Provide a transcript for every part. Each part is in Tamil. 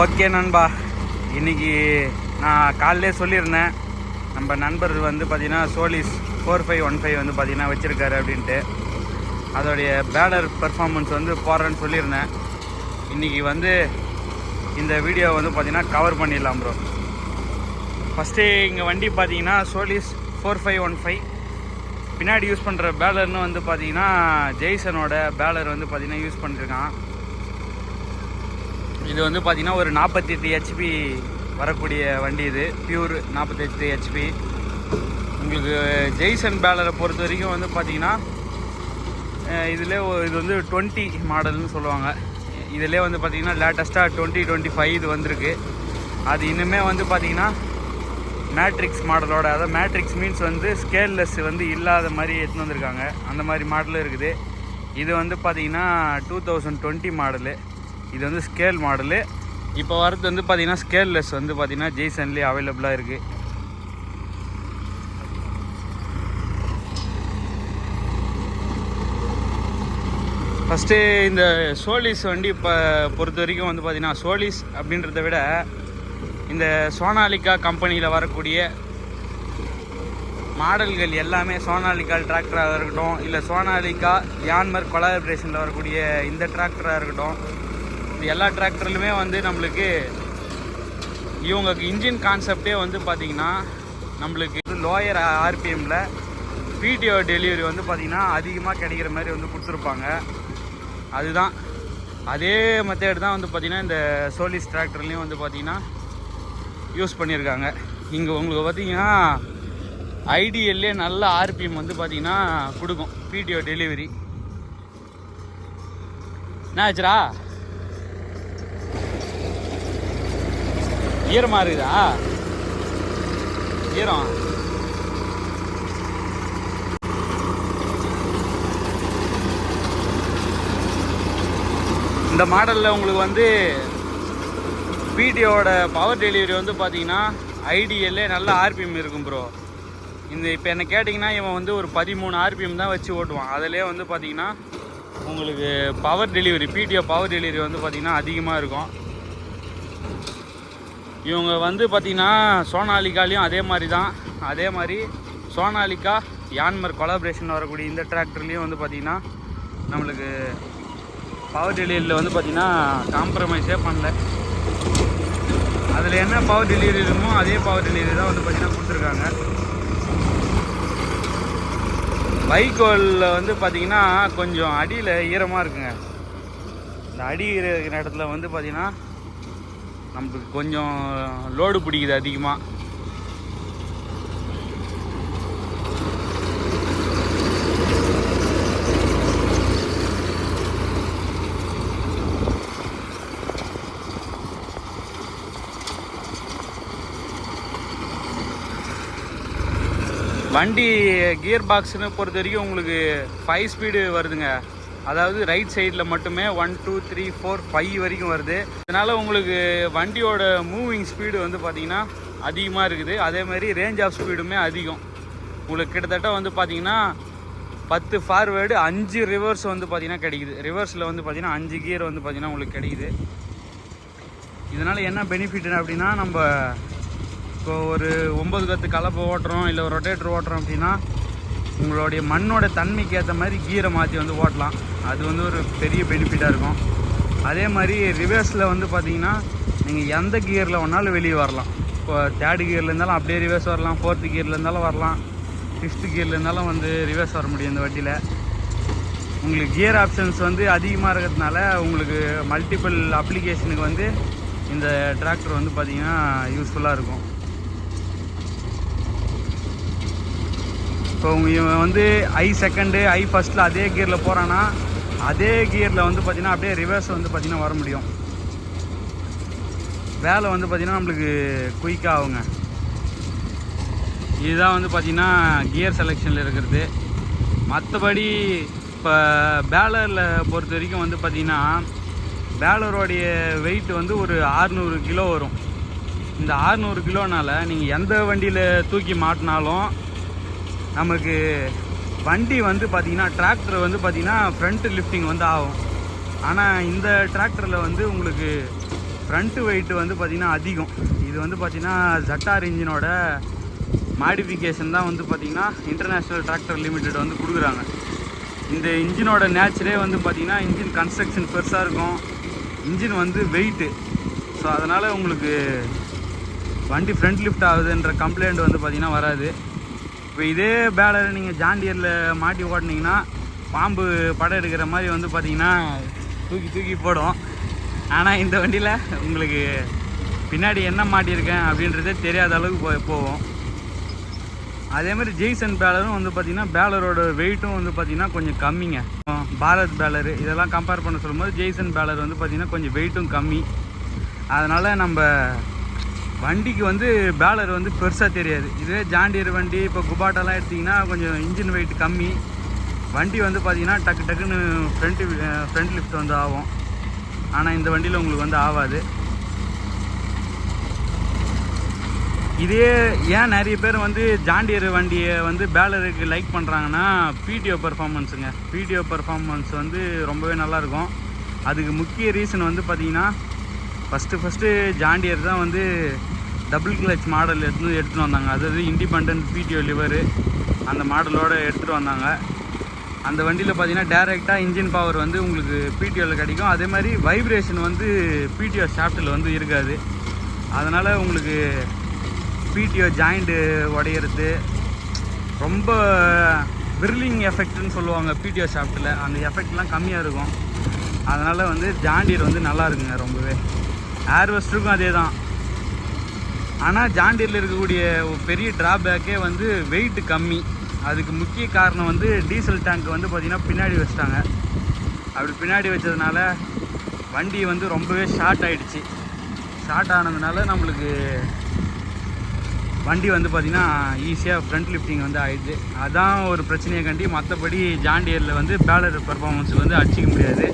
ஓகே நண்பா. இன்னைக்கு நான் காலையிலே சொல்லியிருந்தேன். நம்ம நண்பர் வந்து பார்த்தீங்கன்னா Solis four five one five வந்து பார்த்தீங்கன்னா வச்சுருக்காரு அப்படின்ட்டு. அதோடைய பேனர் பெர்ஃபார்மன்ஸ் வந்து போடுறேன்னு சொல்லியிருந்தேன். இன்றைக்கி வந்து இந்த வீடியோ வந்து பார்த்திங்கன்னா கவர் பண்ணிடலாம் ப்ரோ ஃபஸ்ட்டு இங்கே வண்டி பார்த்தீங்கன்னா Solis four five one five பின்னாடி யூஸ் பண்ணுற பேலர்னு வந்து பார்த்தீங்கன்னா ஜெய்சனோட பேலர் வந்து பார்த்தீங்கன்னா யூஸ் பண்ணியிருக்கான் இது வந்து பார்த்தீங்கன்னா ஒரு நாற்பத்தெட்டு ஹெச்பி வரக்கூடிய வண்டி இது. பியூர் நாற்பத்தெட்டு ஹெச்பி உங்களுக்கு ஜெய்சன் பேலரை பொறுத்த வரைக்கும் வந்து பார்த்தீங்கன்னா இதில் இது வந்து டுவெண்ட்டி மாடல்னு சொல்லுவாங்க. இதிலே வந்து பார்த்தீங்கன்னா லேட்டஸ்ட்டாக டுவெண்ட்டி டுவெண்ட்டி ஃபைவ் இது வந்திருக்கு. அது இன்னுமே வந்து பார்த்தீங்கன்னா மேட்ரிக்ஸ் மாடலோட அதாவது மேட்ரிக்ஸ் மீன்ஸ் வந்து ஸ்கேல்லெஸ் வந்து இல்லாத மாதிரி எடுத்துன்னு வந்திருக்காங்க. அந்த மாதிரி மாடலும் இருக்குது. இது வந்து பார்த்திங்கன்னா டூ தௌசண்ட் டுவெண்ட்டி மாடலு இது வந்து ஸ்கேல் மாடலு இப்போ வரது வந்து பார்த்தீங்கன்னா ஸ்கேல்லெஸ் வந்து பார்த்திங்கன்னா ஜெய்சன்லேயே அவைலபிளாக இருக்குது ஃபஸ்ட்டு இந்த சோலிஸ் வண்டி இப்போ பொறுத்த வரைக்கும் வந்து பார்த்திங்கன்னா சோலிஸ் அப்படின்றத விட இந்த சோனாலிக்கா கம்பெனியில் வரக்கூடிய மாடல்கள் எல்லாமே சோனாலிக்கா டிராக்டராக இருக்கட்டும் இல்லை சோனாலிகா யான்மர் கொலாபரேஷனில் வரக்கூடிய இந்த டிராக்டராக இருக்கட்டும் இது எல்லா டிராக்டர்லையுமே வந்து நம்மளுக்கு இவங்க இன்ஜின் கான்செப்டே வந்து பார்த்திங்கன்னா நம்மளுக்கு லோயர் ஆர்பிஎம்மில் பிடிஓ டெலிவரி வந்து பார்த்திங்கன்னா அதிகமாக கிடைக்கிற மாதிரி வந்து கொடுத்துருப்பாங்க. அதுதான். அதே மெத்தேடு தான் வந்து பார்த்திங்கன்னா இந்த சோலிஸ் டிராக்டர்லேயும் வந்து பார்த்திங்கன்னா யூஸ் பண்ணியிருக்காங்க. இங்கே உங்களுக்கு பார்த்தீங்கன்னா ஐடிஎல்லே நல்ல ஆர்பிஎம் வந்து பார்த்தீங்கன்னா கொடுக்கும். பிடிஓ டெலிவரி என்ன ஆச்சுரா ஈரம் இருக்குதா? ஈரம் இந்த மாடலில் உங்களுக்கு வந்து பிடிஓட பவர் டெலிவரி வந்து பார்த்தீங்கன்னா ஐடிஎல்லே நல்ல ஆர்பிஎம் இருக்கும் ப்ரோ இந்த இப்போ என்ன கேட்டிங்கன்னா இவன் வந்து ஒரு பதிமூணு ஆர்பிஎம் தான் வச்சு ஓட்டுவான். அதிலே வந்து பார்த்தீங்கன்னா உங்களுக்கு power delivery PTO power delivery வந்து பார்த்திங்கன்னா அதிகமாக இருக்கும். இவங்க வந்து பார்த்திங்கன்னா சோனாலிகாலையும் அதே மாதிரி தான். அதே மாதிரி சோனாலிகா யான்மர் கொலாபரேஷன் வரக்கூடிய இந்த டிராக்டர்லேயும் வந்து பார்த்திங்கன்னா நம்மளுக்கு பவர் டெலிவரியில் வந்து பார்த்திங்கன்னா காம்ப்ரமைஸே பண்ணல. அதில் என்ன பவர் டெலிவரி இருக்குமோ அதே பவர் டெலிவரி தான் வந்து பார்த்திங்கன்னா கொடுத்துருக்காங்க. வைக்கோலில் வந்து பார்த்திங்கன்னா கொஞ்சம் அடியில் ஈரமாக இருக்குங்க. இந்த அடி இருக்கிற இடத்துல வந்து பார்த்திங்கன்னா நம்மளுக்கு கொஞ்சம் லோடு பிடிக்குது அதிகமாக வண்டி கியர் பாக்ஸ்னு பொறுத்த வரைக்கும் உங்களுக்கு ஃபைவ் ஸ்பீடு வருதுங்க. அதாவது ரைட் சைடில் மட்டுமே one two three four five வரைக்கும் வருது. இதனால் உங்களுக்கு வண்டியோட மூவிங் ஸ்பீடு வந்து பார்த்திங்கன்னா அதிகமாக இருக்குது. அதே மாதிரி ரேஞ்ச் ஆஃப் ஸ்பீடுமே அதிகம். உங்களுக்கு கிட்டத்தட்ட வந்து பார்த்திங்கன்னா பத்து ஃபார்வேர்டு அஞ்சு ரிவர்ஸ் வந்து பார்த்திங்கன்னா கிடைக்குது. ரிவர்ஸில் வந்து பார்த்திங்கன்னா அஞ்சு கியர் வந்து பார்த்திங்கன்னா உங்களுக்கு கிடைக்குது. இதனால் என்ன பெனிஃபிட் அப்படின்னா நம்ம இப்போ ஒரு ஒம்பது கத்து கலப்பை ஓட்டுறோம் இல்லை ஒரு ரொட்டேட்டர் ஓட்டுறோம் அப்படின்னா உங்களுடைய மண்ணோட தன்மைக்கு ஏற்ற மாதிரி கீரை மாற்றி வந்து ஓட்டலாம். அது வந்து ஒரு பெரிய பெனிஃபிட்டாக இருக்கும். அதே மாதிரி ரிவர்ஸில் வந்து பார்த்தீங்கன்னா நீங்கள் எந்த கியரில் வேணாலும் வெளியே வரலாம். இப்போ தேர்டு கியரில் இருந்தாலும் அப்படியே ரிவர்ஸ் வரலாம் ஃபோர்த்து கியரில் இருந்தாலும் வரலாம் ஃபிஃப்த்து கியரில் இருந்தாலும் வந்து ரிவர்ஸ் வர முடியும் இந்த வண்டியில். உங்களுக்கு கியர் ஆப்ஷன்ஸ் வந்து அதிகமாக இருக்கிறதுனால உங்களுக்கு மல்டிபிள் அப்ளிகேஷனுக்கு வந்து இந்த டிராக்டர் வந்து பார்த்திங்கன்னா யூஸ்ஃபுல்லாக இருக்கும். இப்போ இவன் வந்து ஐ செகண்டு ஐ ஃபஸ்ட்டில் அதே கியரில் போகிறான்னா அதே கியரில் வந்து பார்த்திங்கன்னா அப்படியே ரிவர்ஸ் வந்து பார்த்திங்கன்னா வர முடியும். வேலை வந்து பார்த்திங்கன்னா நம்மளுக்கு குயிக்காக ஆகுங்க. இதுதான் வந்து பார்த்திங்கன்னா கியர் செலெக்ஷனில் இருக்கிறது. மற்றபடி இப்போ பேலரில் பொறுத்த வரைக்கும் வந்து பார்த்திங்கன்னா பேலரோடைய வெயிட் வந்து ஒரு ஆறுநூறு கிலோ வரும். இந்த ஆறுநூறு கிலோனால் நீங்கள் எந்த வண்டியில் தூக்கி மாட்டினாலும் நமக்கு வண்டி வந்து பார்த்திங்கன்னா டிராக்டர் வந்து பார்த்திங்கன்னா ஃப்ரண்ட் லிஃப்டிங் வந்து ஆகும். ஆனால் இந்த டிராக்டரில் வந்து உங்களுக்கு ஃப்ரண்ட்டு வெயிட் வந்து பார்த்திங்கன்னா அதிகம். இது வந்து பார்த்திங்கன்னா ஜட்டார் இன்ஜினோட மாடிஃபிகேஷன் தான் வந்து பார்த்திங்கன்னா இன்டர்நேஷ்னல் டிராக்டர் லிமிடெட் வந்து கொடுக்குறாங்க. இந்த இன்ஜினோட நேச்சரே வந்து பார்த்திங்கன்னா இன்ஜின் கன்ஸ்ட்ரக்ஷன் பெருசாக இருக்கும். இன்ஜின் வந்து வெயிட்டு ஸோ அதனால் உங்களுக்கு வண்டி ஃப்ரண்ட் லிஃப்ட் ஆகுதுன்ற கம்ப்ளைண்ட் வந்து பார்த்திங்கன்னா வராது. இப்போ இதே பேலரை நீங்கள் ஜாண்டியரில் மாட்டி ஓட்டினீங்கன்னா பாம்பு படம் எடுக்கிற மாதிரி வந்து பார்த்தீங்கன்னா தூக்கி தூக்கி போடும். ஆனால் இந்த வண்டியில் உங்களுக்கு பின்னாடி என்ன மாட்டியிருக்கேன் அப்படின்றதே தெரியாத அளவுக்கு போ போகும். அதே மாதிரி ஜெய்சன் பேலரும் வந்து பார்த்திங்கன்னா பேலரோட வெயிட்டும் வந்து பார்த்திங்கன்னா கொஞ்சம் கம்மிங்க. பாரத் பேலர் இதெல்லாம் கம்பேர் பண்ண சொல்லும்போது ஜெய்சன் பேலர் வந்து பார்த்திங்கன்னா கொஞ்சம் வெயிட்டும் கம்மி. அதனால் நம்ம வண்டிக்கு வந்து பேலர் வந்து பெருசாக தெரியாது. இதுவே ஜாண்டியர் வண்டி இப்போ குபாட்டாலாம் எடுத்திங்கன்னா கொஞ்சம் இன்ஜின் வெயிட் கம்மி. வண்டி வந்து பார்த்திங்கன்னா டக்கு டக்குன்னு ஃப்ரண்ட்டு ஃப்ரண்ட் லிஃப்ட் வந்து ஆகும். ஆனால் இந்த வண்டியில் உங்களுக்கு வந்து ஆகாது இதே ஏன் நிறைய பேர் வந்து ஜாண்டியர் வண்டியை வந்து பேலருக்கு லைக் பண்ணுறாங்கன்னா பிடிஓ பெர்ஃபார்மன்ஸுங்க பிடிஓ பர்ஃபார்மன்ஸ் வந்து ரொம்பவே நல்லாயிருக்கும் அதுக்கு முக்கிய ரீசன் வந்து பார்த்திங்கன்னா ஃபஸ்ட்டு ஃபஸ்ட்டு ஜாண்டியர் தான் வந்து டபுள் கிளச் மாடல் எடுத்து எடுத்துகிட்டு வந்தாங்க. அதாவது இண்டிபெண்ட் பிடிஓ லிவரு அந்த மாடலோடு எடுத்துகிட்டு வந்தாங்க. அந்த வண்டியில் பார்த்தீங்கன்னா டேரெக்டாக இன்ஜின் பவர் வந்து உங்களுக்கு பிடிஓவில் கிடைக்கும். அதே மாதிரி வைப்ரேஷன் வந்து பிடிஓ ஷாஃப்ட்டில் வந்து இருக்காது. அதனால் உங்களுக்கு பிடிஓ ஜாயிண்ட்டு உடையிறது ரொம்ப விர்லிங் எஃபெக்ட்னு சொல்லுவாங்க பிடிஓ ஷாஃப்ட்டில் அந்த எஃபெக்ட்லாம் கம்மியாக இருக்கும். அதனால் வந்து ஜாண்டியர் வந்து நல்லா இருக்குங்க ரொம்பவே. ஏர்வெஸ்ட்டுக்கும் அதே தான் ஆனால் ஜாண்டியரில் இருக்கக்கூடிய பெரிய ட்ராபேக்கே வந்து வெயிட்டு கம்மி. அதுக்கு முக்கிய காரணம் வந்து டீசல் டேங்க் வந்து பார்த்திங்கன்னா பின்னாடி வச்சிட்டாங்க. அப்படி பின்னாடி வச்சதுனால வண்டி வந்து ரொம்பவே ஷார்ட் ஆகிடுச்சு ஷார்ட் ஆனதுனால நம்மளுக்கு வண்டி வந்து பார்த்திங்கன்னா ஈஸியாக ஃப்ரண்ட் லிஃப்டிங் வந்து ஆயிடுது. அதான் ஒரு பிரச்சனையை கண்டி மற்றபடி ஜாண்டியரில் வந்து பேலர் பர்ஃபார்மன்ஸ் வந்து அடிச்சிக்க முடியாது.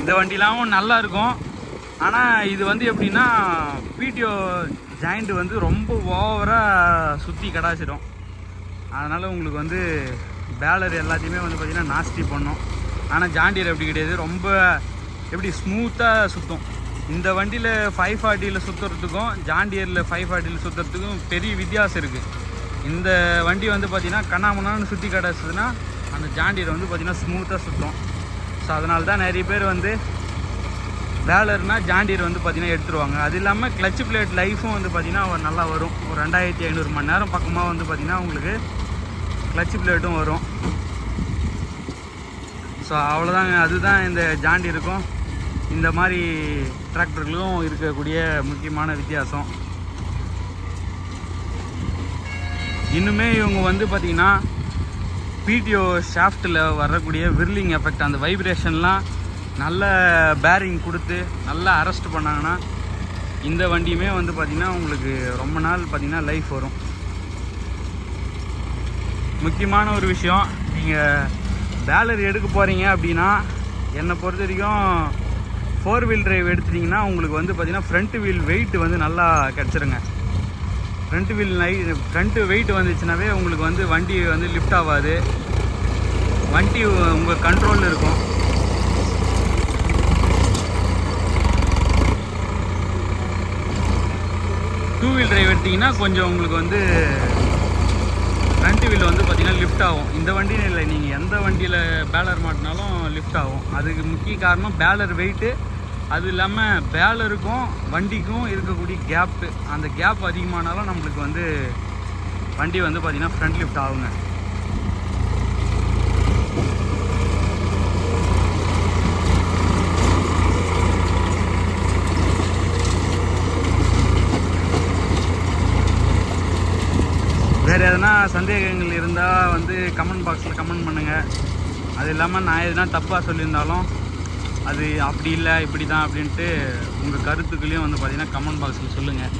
இந்த வண்டிலாம் நல்லா இருக்கும். ஆனால் இது வந்து எப்படின்னா பிடிஓ ஜாயிண்ட் வந்து ரொம்ப ஓவராக சுற்றி கடாச்சிடும். அதனால் உங்களுக்கு வந்து பேலர் எல்லாத்தையுமே வந்து பார்த்திங்கன்னா நாஸ்தி பண்ணும். ஆனால் ஜாண்டியர் அப்படி கிடையாது. ரொம்ப எப்படி ஸ்மூத்தாக சுற்றும் இந்த வண்டியில் ஃபைவ் ஃபார்ட்டியில் சுற்றுறதுக்கும் ஜாண்டியரில் ஃபைவ் ஃபார்ட்டியில் சுற்றுறதுக்கும் பெரிய வித்தியாசம் இருக்குது இந்த வண்டி வந்து பார்த்திங்கன்னா கண்ணாமண்ணான்னு சுற்றி கிடச்சதுன்னா அந்த ஜாண்டியர் வந்து பார்த்திங்கன்னா ஸ்மூத்தாக சுற்றும் ஸோ அதனால தான் நிறைய பேர் வந்து வேலர்னா ஜாண்டியர் வந்து பார்த்திங்கன்னா எடுத்துருவாங்க. அது இல்லாமல் கிளச் பிளேட் லைஃபும் வந்து பார்த்திங்கன்னா நல்லா வரும். ஒரு ரெண்டாயிரத்தி ஐநூறு மணி நேரம் பக்கமாக வந்து பார்த்திங்கன்னா உங்களுக்கு கிளச் பிளேட்டும் வரும். ஸோ அவ்வளோதாங்க அதுதான் இந்த ஜாண்டியருக்கும் இந்த மாதிரி டிராக்டர்களுக்கும் இருக்கக்கூடிய முக்கியமான வித்தியாசம். இன்னுமே இவங்க வந்து பார்த்திங்கன்னா பிடிஓ ஷாஃப்ட்டில் வரக்கூடிய விர்லிங் எஃபெக்ட் அந்த வைப்ரேஷன்லாம் நல்ல பேரிங் கொடுத்து நல்லா அரெஸ்ட் பண்ணாங்கன்னா இந்த வண்டியுமே வந்து பார்த்திங்கன்னா உங்களுக்கு ரொம்ப நாள் பார்த்திங்கன்னா லைஃப் வரும். முக்கியமான ஒரு விஷயம் நீங்கள் பேலர் எடுக்க போகிறீங்க அப்படின்னா என்னை பொறுத்த வரைக்கும் ஃபோர் வீல் டிரைவ் எடுத்துட்டிங்கன்னா உங்களுக்கு வந்து பார்த்திங்கன்னா ஃப்ரண்ட் வீல் வெயிட் வந்து நல்லா கிடச்சிருங்க. ஃப்ரண்ட் வீல் லை ஃப்ரண்ட்டு வெயிட் வந்துச்சுனாவே உங்களுக்கு வந்து வண்டி வந்து லிஃப்ட் ஆகாது. வண்டி உங்கள் கண்ட்ரோலில் இருக்கும். டூ வீல் டிரைவ் எடுத்திங்கன்னா கொஞ்சம் உங்களுக்கு வந்து ஃப்ரண்ட் வீல் வந்து பார்த்திங்கன்னா லிஃப்ட் ஆகும். இந்த வண்டின்னு இல்லை நீங்கள் எந்த வண்டியில் பேலர் மாட்டினாலும் லிஃப்ட் ஆகும். அதுக்கு முக்கிய காரணம் பேலர் வெயிட்டு அது இல்லாமல் பேலருக்கும் வண்டிக்கும் இருக்கக்கூடிய கேப்பு அந்த கேப் அதிகமானாலும் நம்மளுக்கு வந்து வண்டி வந்து பார்த்திங்கன்னா ஃப்ரண்ட் லிஃப்ட் ஆகுங்க. வேறு எதனா சந்தேகங்கள் இருந்தால் வந்து கமெண்ட் பாக்ஸில் கமெண்ட் பண்ணுங்கள் அது இல்லாமல் நான் எதுனா தப்பாக சொல்லியிருந்தாலும் அது அப்படி இல்லை இப்படி தான் அப்படின்ட்டு உங்கள் கருத்துக்களையும் வந்து பார்த்தீங்கன்னா கமெண்ட் பாக்ஸில் சொல்லுங்கள்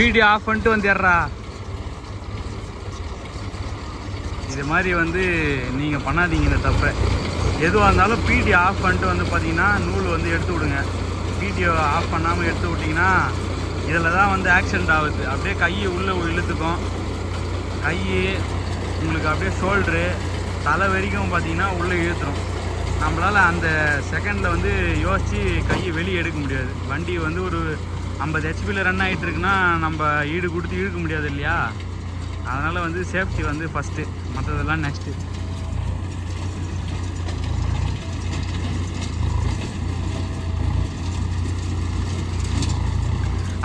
வீடியோ ஆஃப் பண்ணிட்டு வந்துடுறா. இது மாதிரி வந்து நீங்கள் பண்ணாதீங்க இந்த தப்பை. எதுவாக இருந்தாலும் பிடி ஆஃப் பண்ணிட்டு வந்து பார்த்தீங்கன்னா நூல் வந்து எடுத்து விடுங்க. பிடிஓ ஆஃப் பண்ணாமல் எடுத்து விட்டிங்கன்னா இதில் தான் வந்து ஆக்சிடென்ட் ஆகுது. அப்படியே கையை உள்ளே இழுத்துக்கும். கை உங்களுக்கு அப்படியே ஷோல்ட்ரு தலை வரைக்கும் பார்த்தீங்கன்னா உள்ளே இழுத்துரும். நம்மளால் அந்த செகண்டில் வந்து யோசித்து கையை வெளியே எடுக்க முடியாது. வண்டி வந்து ஒரு ஐம்பது ஹெச்பியில் ரன் ஆகிட்டு இருக்குன்னா நம்ம ஈடு கொடுத்து இழுக்க முடியாது இல்லையா? அதனால் வந்து சேஃப்டி வந்து ஃபஸ்ட்டு மற்றதெல்லாம் நெக்ஸ்ட்டு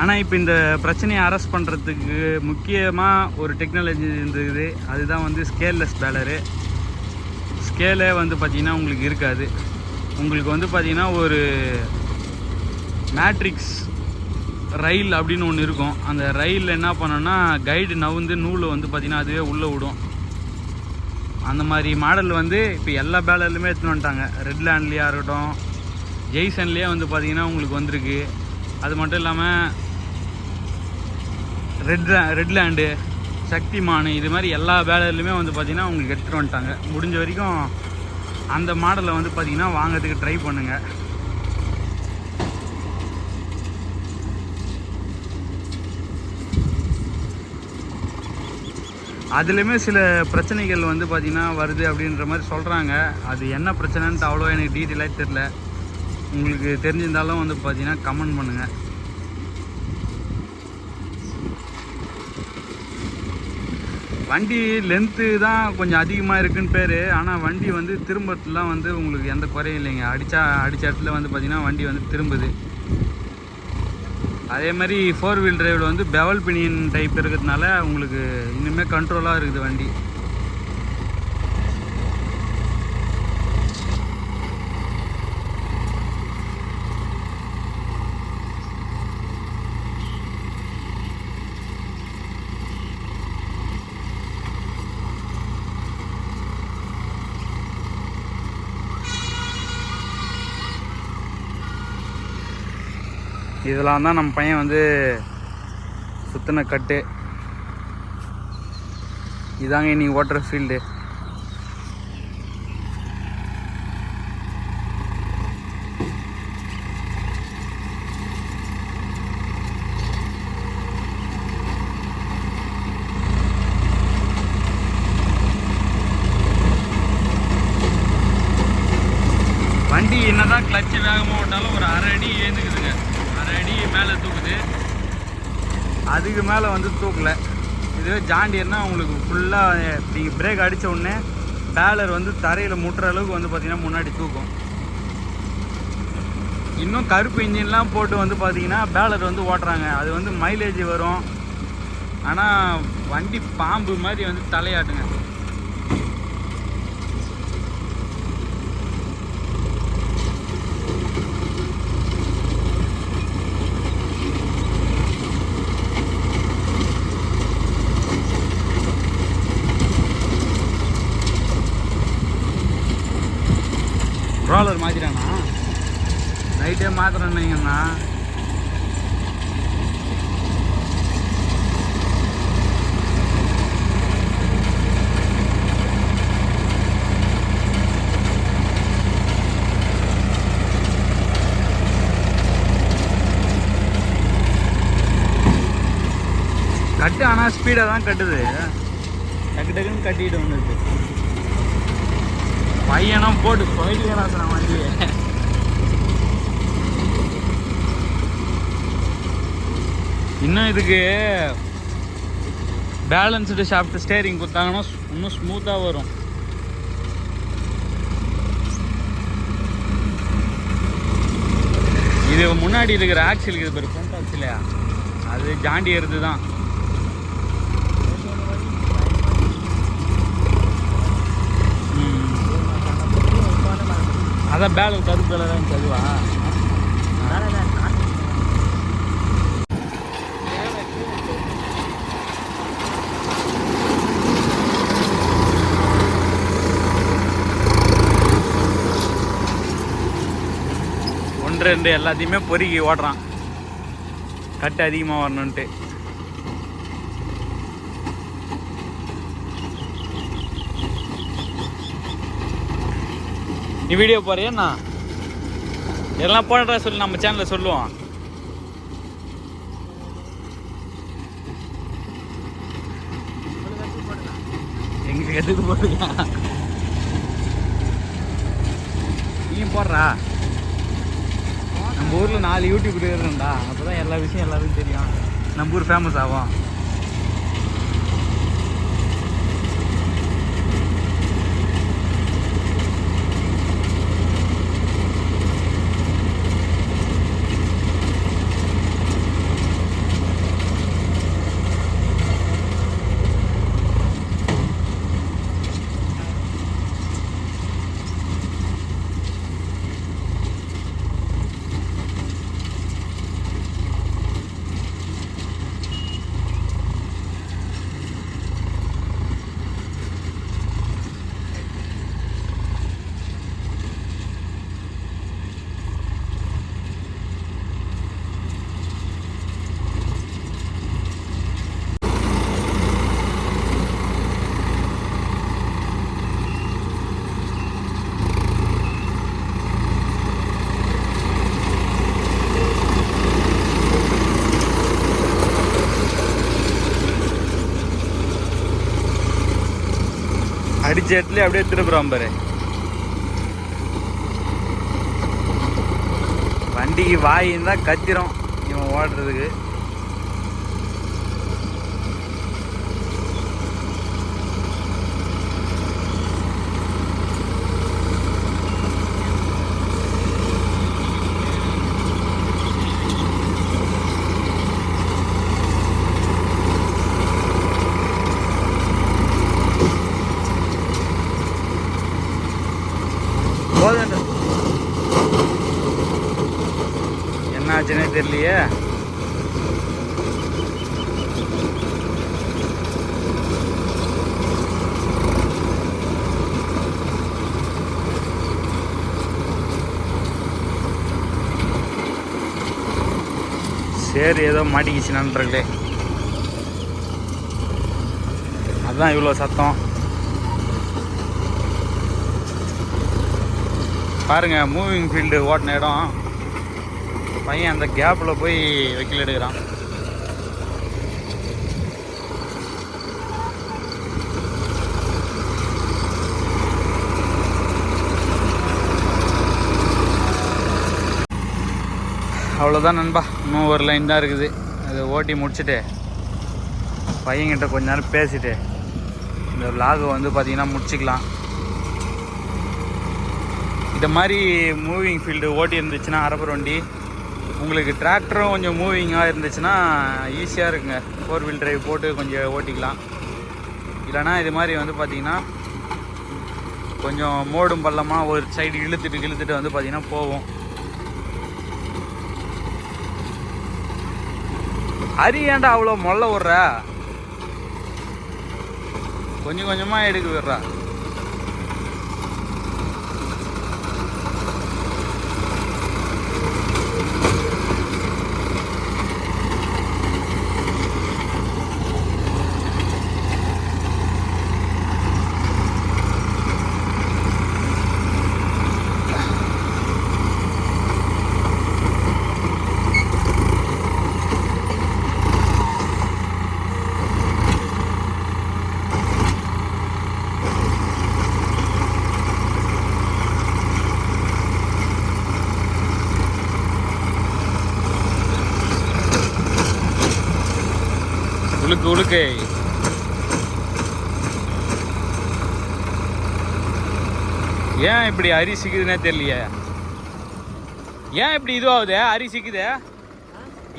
ஆனால் இப்போ இந்த பிரச்சனையை அரெஸ்ட் பண்ணுறதுக்கு முக்கியமாக ஒரு டெக்னாலஜி இருந்தது. அதுதான் வந்து ஸ்கேல்லெஸ் பேலரு ஸ்கேலே வந்து பார்த்திங்கன்னா உங்களுக்கு இருக்காது. உங்களுக்கு வந்து பார்த்திங்கன்னா ஒரு மேட்ரிக்ஸ் ரயில் அப்படின்னு ஒன்று இருக்கும். அந்த ரயிலில் என்ன பண்ணோன்னா கைடு நவுந்து நூலை வந்து பார்த்திங்கன்னா அதுவே உள்ளே விடும். அந்த மாதிரி மாடல் வந்து இப்போ எல்லா பேலர்லையுமே எடுத்துன்னு வந்துட்டாங்க. ரெட்லேண்ட்லேயா இருக்கட்டும் ஜெய்சன்லேயே வந்து பார்த்திங்கன்னா உங்களுக்கு வந்திருக்கு. அது மட்டும் இல்லாமல் ரெட் ரெட்லேண்டு சக்திமான் இது மாதிரி எல்லா பேலர்லையுமே வந்து பார்த்திங்கன்னா உங்களுக்கு எடுத்துகிட்டு வந்துட்டாங்க. முடிஞ்ச வரைக்கும் அந்த மாடலை வந்து பார்த்திங்கன்னா வாங்கிறதுக்கு ட்ரை பண்ணுங்கள் அதுலேயுமே சில பிரச்சனைகள் வந்து பார்த்திங்கன்னா வருது அப்படின்ற மாதிரி சொல்கிறாங்க அது என்ன பிரச்சனைன்ட்டு அவ்வளோ எனக்கு டீட்டெயிலாக தெரில உங்களுக்கு தெரிஞ்சிருந்தாலும் வந்து பார்த்தீங்கன்னா கமெண்ட் பண்ணுங்கள் வண்டி லென்த்து தான் கொஞ்சம் அதிகமாக இருக்குன்னு பேர். ஆனால் வண்டி வந்து திரும்பத்துலாம் வந்து உங்களுக்கு எந்த குறையும் இல்லைங்க. அடித்தா அடித்த இடத்துல வந்து பார்த்திங்கன்னா வண்டி வந்து திரும்புது. அதே மாதிரி ஃபோர் வீல் டிரைவில் வந்து பெவல் பினியன் டைப் இருக்கிறதுனால உங்களுக்கு இன்னுமே கண்ட்ரோலாக இருக்குது வண்டி. இதெல்லாம் தான் நம்ம பையன் வந்து சுத்தின கட்டு. இதாங்க இன்றைக்கி ஓட்டுற ஃபீல்டு வண்டி என்னதான் கிளச்சு வேகமாக ஓட்டாலும் ஒரு அரை அடி ஏந்துக்குதுங்க அரை அடி மேலே தூக்குது அதுக்கு மேலே வந்து தூக்கல ஜாண்டியர்னால் உங்களுக்கு ஃபுல்லாக நீங்கள் பிரேக் அடித்த உடனே பேலர் வந்து தரையில் முட்டுற அளவுக்கு வந்து பார்த்திங்கன்னா முன்னாடி தூக்கும். இன்னும் கருப்பு இன்ஜின்லாம் போட்டு வந்து பார்த்திங்கன்னா பேலர் வந்து ஓட்டுறாங்க. அது வந்து மைலேஜ் வரும். ஆனால் வண்டி பாம்பு மாதிரி வந்து தலையாட்டுங்க. கட்டு ஆனால் ஸ்பீடாக தான் கட்டுது. டக்கு டக்குன்னு கட்டிட்டு வந்துடுது பையனும் போட்டு போயிட்டு வண்டியை இன்னும் இதுக்கு பேலன்ஸ்டு ஷாஃப்ட் ஸ்டேரிங் கொடுத்தாங்கன்னா இன்னும் ஸ்மூத்தாக வரும். இது முன்னாடி இருக்கிற ஆக்சில் இது பேர் ஃப்ரண்ட் ஆக்சிலையா அது ஜாண்டி எருது தான் ம். அதான் பேலன் கருப்பு கலராக தான் அதுவா ஒன்று ரெண்டு எல்லாத்தையுமே பொறுக்கி ஓடுறான். கட்டு அதிகமாக வரணுன்ட்டு நீ வீடியோ போறியண்ணா எல்லாம் போடுறா சொல்லி நம்ம சேனலில் சொல்லுவோம். எங்களுக்கு எதுக்கு போட்டுக்கலாம் நீ போடுறா. நம்ம ஊரில் நாலு யூடியூப் இருக்குதுண்டா அப்போ தான் எல்லா விஷயம் எல்லாருக்கும் தெரியும். நம்ம ஊர் ஃபேமஸ் ஆகும் ஜெட்லேயே அப்படியே திரும்புகிறோம் பாரு. வண்டிக்கு வாயின்னு தான் கத்திரும் இவன் ஓடுறதுக்கு. தெரியலையே. சரி ஏதோ மாட்டிக்கிச்சு நண்பர்களே அதான் இவ்வளோ சத்தம். பாருங்க மூவிங் ஃபீல்டு ஓட்டின இடம். பையன் அந்த கேப்பில் போய் வைக்கல் எடுக்கிறான். அவ்வளோதான் நண்பா. இன்னும் ஒரு லைன் தான் இருக்குது. அதை ஓட்டி முடிச்சுட்டு பையன்கிட்ட கொஞ்ச நேரம் பேசிட்டு இந்த vlog வந்து பார்த்திங்கன்னா முடிச்சுக்கலாம். இந்த மாதிரி மூவிங் ஃபீல்டு ஓட்டி இருந்துச்சுன்னா அரப்பர் வண்டி உங்களுக்கு டிராக்டரும் கொஞ்சம் மூவிங்காக இருந்துச்சுன்னா ஈஸியாக இருக்குங்க. ஃபோர் வீல் டிரைவ் போட்டு கொஞ்சம் ஓட்டிக்கலாம். இல்லைனா இது மாதிரி வந்து பார்த்திங்கன்னா கொஞ்சம் மோடும் பள்ளமாக ஒரு சைடு இழுத்துட்டு இழுத்துட்டு வந்து பார்த்திங்கன்னா போவோம் அரி ஏன்டா அவ்வளோ மொல்ல விட்ற கொஞ்சம் கொஞ்சமாக எடுக்க விடுறா. உழுக்கு ஏன் இப்படி அரி சிக்குதுன்னே தெரியலையே? ஏன் இப்படி இதுவாகுது? அரி சிக்குது?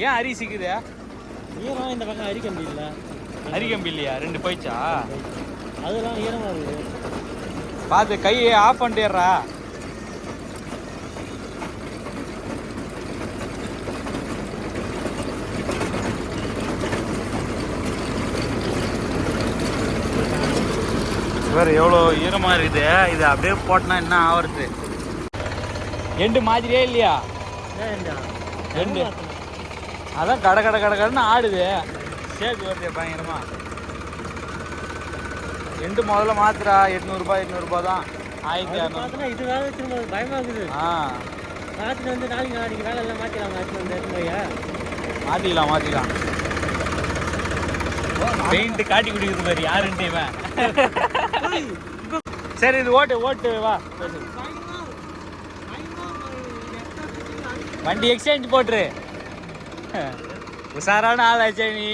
ஏன் அரி சிக்குது? ஈரம் இந்த பக்கம் அரிக்க முடியல அரிகம்பி இல்லையா? ரெண்டு போயிச்சா அதெல்லாம் ஈரமாக இருக்குது. பார்த்து கையை ஆஃப் பண்ணிடுறா வேறு எவ்வளோ ஈரமாக இருக்குது? இது அப்படியே போட்டனா என்ன ஆவறது? எண்டு மாதிரியே இல்லையா? ரெண்டு. அதான் கட கட கட கடன்னு ஆடுது. ஷேக் வருது பயங்கரமா? எண்டு முதல்ல மாத்துறா எட்நூறுபா எட்நூறுபா தான். ஆயிரத்தி பார்த்தோன்னா இது வேலை திரும்ப பயமா இருக்குது. ஆ. பார்த்துட்டு வந்து நாளைக்கு நாளைக்கு வேலை எல்லாம் மாற்றிடலாம் எடுத்துட்டு வந்து மாத்திக்கலாம் மாத்திக்கலாம் பெயிண்ட் காட்டி குடிக்கிறது பாரு யாருன்ட்டு இவன். சரி இது ஓட்டு ஓட்டு வா. வண்டி எக்ஸ்சேஞ்ச் போட்டுரு. உஷாரான ஆளாச்சே நீ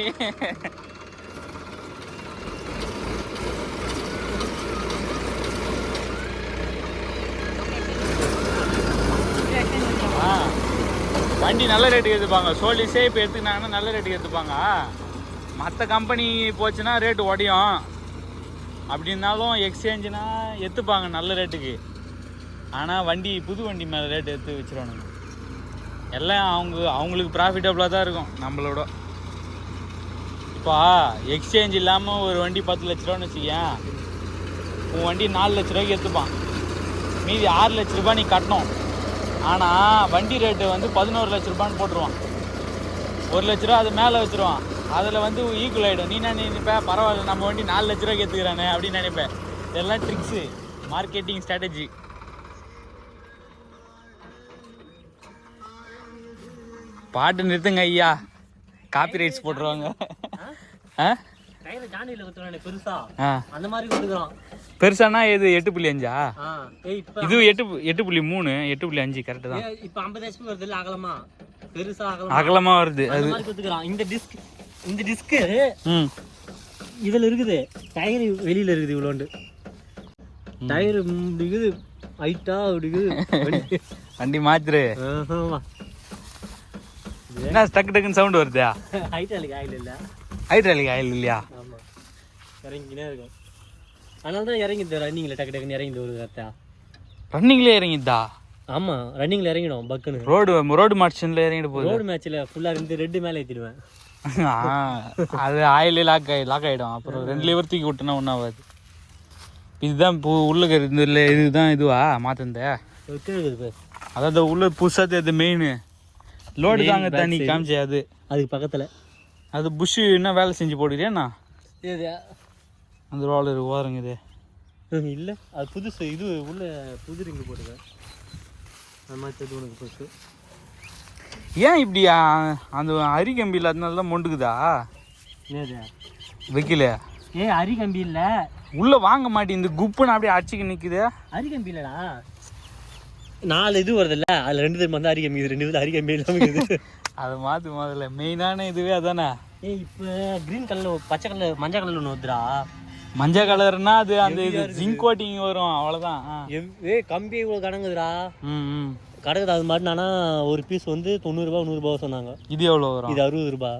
வண்டி நல்ல ரேட்டுக்கு எடுத்துப்பாங்க சோலிஸே இப்போ எடுத்துக்கினாங்கன்னா நல்ல ரேட்டுக்கு எடுத்துப்பாங்க மற்ற கம்பெனி போச்சுன்னா ரேட்டு உடையும். அப்படின்னாலும் எக்ஸ்சேஞ்சுனா எடுத்துப்பாங்க நல்ல ரேட்டுக்கு ஆனால் வண்டி புது வண்டி மேலே ரேட்டு எடுத்து வச்சிருவானுங்க. எல்லாம் அவங்க அவங்களுக்கு ப்ராஃபிட்டபுளாக தான் இருக்கும் நம்மளோட. இப்போ எக்ஸ்சேஞ்ச் இல்லாமல் ஒரு வண்டி பத்து லட்ச ரூபான்னு வச்சுக்கேன் உன் வண்டி நாலு லட்ச ரூபாய்க்கு எடுத்துப்பான் மீதி ஆறு லட்ச ரூபாய் நீ கட்டணும். ஆனால் வண்டி ரேட்டு வந்து பதினோரு லட்ச ரூபான்னு போட்டுருவான். ஒரு லட்ச ரூபா அது மேலே வச்சிருவான். அதில் வந்து ஈக்குவல் ஆகிடும் நீ என்ன நினைப்ப? பரவாயில்ல நம்ம வண்டி நாலு லட்ச ரூபாய்க்கு எடுத்துக்கிறானே அப்படின்னு நினைப்பேன் இதெல்லாம் ட்ரிக்ஸு மார்க்கெட்டிங் ஸ்ட்ராட்டஜி பாட்டு நிறுத்துங்க ஐயா. காப்பி ரைட்ஸ் போட்டுருவாங்க. ஆ? குத்துறானே பெருசா. அந்த மாதிரி பெருசானா இது எட்டு புள்ளி அஞ்சா? இது எட்டு எட்டு புள்ளி மூணு எட்டு புள்ளி அஞ்சு கரெக்டு தான். ஏய், இப்ப 50 ஹெச்பி வருது இல்ல அகலமா? பெருசா அகலமா? வருது அந்த அது. மாதிரி குத்துக்கிறான் இந்த டிஸ்க் இந்த டிஸ்க் இதுல இருக்குது. டயர் வெளியில இருக்குது இவ்வளோண்டு. டயர் இருக்குது. ஹைட்டா இருக்குது. வண்டி மாத்துரு. என்ன டக்கு டக்குன்னு சவுண்ட் வருதா? ஆயில் இல்ல. ஹைட்ராலிக் ஆயில் இல்லையா? ஆமா. இறங்கினே இருக்கும். அதனால தான் இறங்கிது ரன்னிங்ல டக்கு டக்குன்னு இறங்கிது ஒரு கரெக்டா ரன்னிங்லேயே இறங்கிதா ஆமா ரன்னிங்ல இறங்கிடும் பக்குன்னு. ரோடு ரோடு மார்ச்சன்ல இறங்கிட்டு போகுது. ரோடு மேட்ச்ல ஃபுல்லா இருந்து ரெண்டு மேலே ஏத்திடுவேன். ஆ, அது ஆயிலே லாக் ஆகி லாக் ஆகிடும் அப்புறம் ரெண்டு லிவர் தூக்கி விட்டோன்னா ஒன்றும் ஆகாது. இதுதான் இப்போ உள்ள இந்த இல்லை இதுதான் இதுவா? மாத்தந்த. அதாவது உள்ள புதுசாக அது மெயின் லோடு தாங்க தண்ணி. காமிச்சே அது அதுக்கு பக்கத்துல. அது புஷ்ஷு என்ன வேலை செஞ்சு போடுறியாண்ணா இது அந்த ரோலர் ஓரங்க இது. இல்ல. அது புதுசு இது உள்ள புது ரிங்கு போடுவேன் மாதிரி தெரிஞ்சு உனக்கு புதுசு. ஏன் இப்படி அந்த அரிகம்பி இல்லாதனால தான் மொண்டுக்குதா? ஏது வைக்கல ஏ அரிகம்பி இல்ல. உள்ள வாங்க மாட்டேங்குது குப்புன்னு அப்படியே அடிச்சுக்க நிக்குது. அரிகம்பி இல்லடா. நாலு இது வருதுல்ல? அதுல ரெண்டு தெரியுமா? வந்து அரிகம்பி இது ரெண்டு இது அரிகம்பி இல்லாம இருக்குது. அதை மாத்து முதல்ல மெயினான இதுவே அதானே? ஏய் இப்போ கிரீன் கலர் பச்சை கலர் மஞ்சள் கலர் ஒன்று வருதுடா. மஞ்சள் கலர்னா அது அந்த இது ஜிங்க் கோட்டிங் வரும். அவ்வளோதான். ஏ கம்பி இவ்வளோ கடங்குதுடா ம் கடக்குது அது மாதிரி நானா ஒரு பீஸ் வந்து தொண்ணூறுபா நூறுரூபா சொன்னாங்க. இது எவ்வளோ வரும்? இது அறுபது ரூபா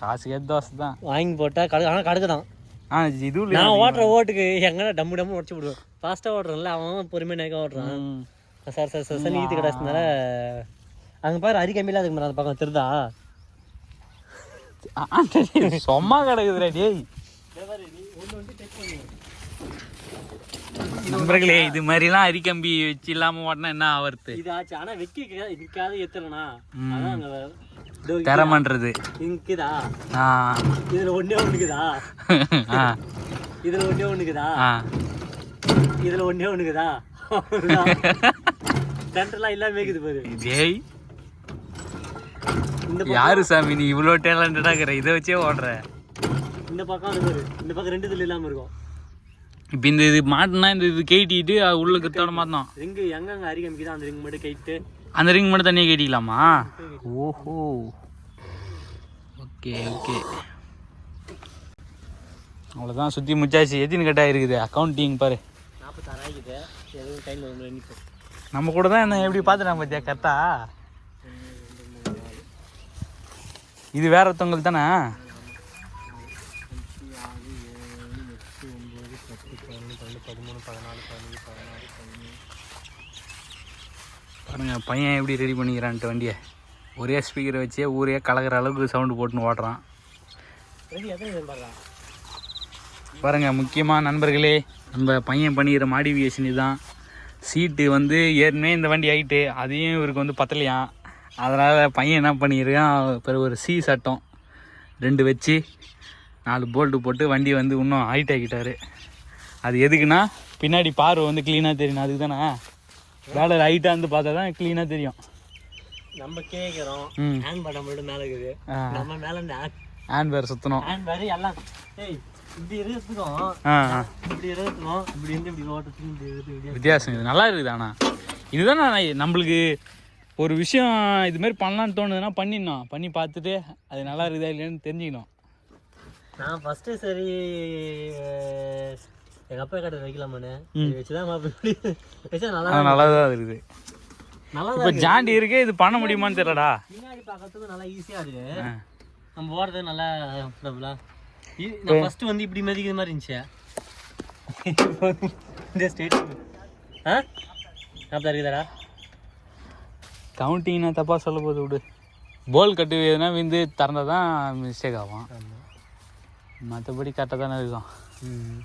காசு ஏற்ற தோசை தான். வாங்கி போட்டா கடு ஆனால் கடுக்கு தான். ஆ இது நான் ஓட்டுற ஓட்டுக்கு எங்கன்னா டம்மு டம்மு உடச்சு விடுவேன். ஃபாஸ்ட்டாக ஓட்டுறேன்ல அவன் பொறுமையாக நேக்க ஓட்டுறான் சார் சார் சார் நீதி கிடச்சினால அங்கே பாரு அரிக்கம்பியில் அதுக்கு மேலே அந்த பக்கம் திருதா சும்மா கிடக்குதுடா டேய். நண்பர்களே இது மாதிரிலாம் அரிக்கம்பி வச்சு இல்லாம ஓட்டினா என்ன ஆவறது? இது ஆச்சு ஆனால் வெக்கி அங்கே இதோ திறமன்றது இங்குதா இதில் ஒன்றே ஒன்றுக்குதா ஆ. இதில் ஒன்றே ஒன்றுக்குதா ஆ. இதில் ஒன்றே ஒன்றுக்குதா சென்டர்லாம் இல்லாம இருக்குது பாரு. டேய் இந்த யாரு சாமி நீ இவ்வளோ டேலண்டடா இருக்கிற? இதை வச்சே ஓடுற. இந்த பக்கம் பாரு. இந்த பக்கம் ரெண்டு இதில் இல்லாமல் இருக்கும். இப்போ இந்த இது மாட்டினா இந்த இது கேட்டிட்டு அது உள்ள கிட்டோட மாத்தோம் ரிங்கு எங்கெங்க அரிகம்பிக்குதோ அந்த ரிங் மட்டும் கைட்டு. அந்த ரிங் மட்டும் தனியாக கேட்டிக்கலாமா? ஓஹோ. Okay okay. அவ்வளோதான் சுற்றி முச்சாச்சு. எத்தின்னு கட்டாக இருக்குது அக்கௌண்டிங் பாரு. நாற்பத்தாறு ஆகிக்குது எதுவும் நம்ம கூட தான் என்ன எப்படி பார்த்துட்டாங்க பார்த்தியா கரெக்டா? இது வேற ஒருத்தவங்களுக்கு தானே? பாருங்க பையன் எப்படி ரெடி பண்ணிக்கிறான்ட்டு வண்டியை. ஒரே ஸ்பீக்கரை வச்சே ஊரே கலக்கிற அளவுக்கு சவுண்டு போட்டுன்னு ஓட்டுறான் ரெடி எத்தனை பேர் பாருடா பாருங்க முக்கியமாக நண்பர்களே நம்ம பையன் பண்ணிக்கிற மாடிஃபிகேஷன் இதுதான் சீட்டு வந்து ஏற்கனவே இந்த வண்டி ஆகிட்டு அதையும் இவருக்கு வந்து பத்தலையாம் அதனால் பையன் என்ன பண்ணியிருக்கான் பிறகு ஒரு சி சட்டம் ரெண்டு வச்சு நாலு போல்ட்டு போட்டு வண்டி வந்து இன்னும் ஹைட் ஆக்கிட்டாரு. அது எதுக்குன்னா பின்னாடி பார்வை வந்து க்ளீனாக தெரியணும் அதுக்கு தானே? வேலை ஹைட்டாக இருந்து பார்த்தா தான் க்ளீனாக தெரியும். நம்ம கேட்குறோம் ஹேண்ட் பட்டன் மட்டும் மேலே இருக்குது. நம்ம மேலே ஹேண்ட் வேறு சுற்றணும் ஹேண்ட் வேறு எல்லாம் வித்தியாசம் இது நல்லா இருக்குது ஆனால் இதுதான் நான் நம்மளுக்கு ஒரு விஷயம் இது மாதிரி பண்ணலான்னு தோணுதுன்னா பண்ணிடணும். பண்ணி பார்த்துட்டு அது நல்லா இருக்குதா இல்லையான்னு தெரிஞ்சுக்கணும். நான் ஃபர்ஸ்ட் சரி அஹ், எங்க அப்பா கடை வைக்கலாமான்னு வச்சுதான் வச்சா நல்லா நல்லா தான் இருக்குது. நல்லா இப்போ ஜாண்டி இருக்கே இது பண்ண முடியுமான்னு தெரியலடா. பின்னாடி பார்க்கறதுக்கு நல்லா ஈஸியா இருக்கு. நம்ம ஓடுறது நல்லா நான் ஃபர்ஸ்ட் வந்து இப்படி மதிக்கிற மாதிரி இருந்துச்சு. இந்த ஸ்டேட் ஆ? அப்படி இருக்குதாடா? கவுண்டிங்னா தப்பாக சொல்ல போது விடு. போல் கட்டு எதுனா விந்து திறந்தா தான் மிஸ்டேக் ஆகும் மற்றபடி கரெக்டாக தானே இருக்கும். ம்.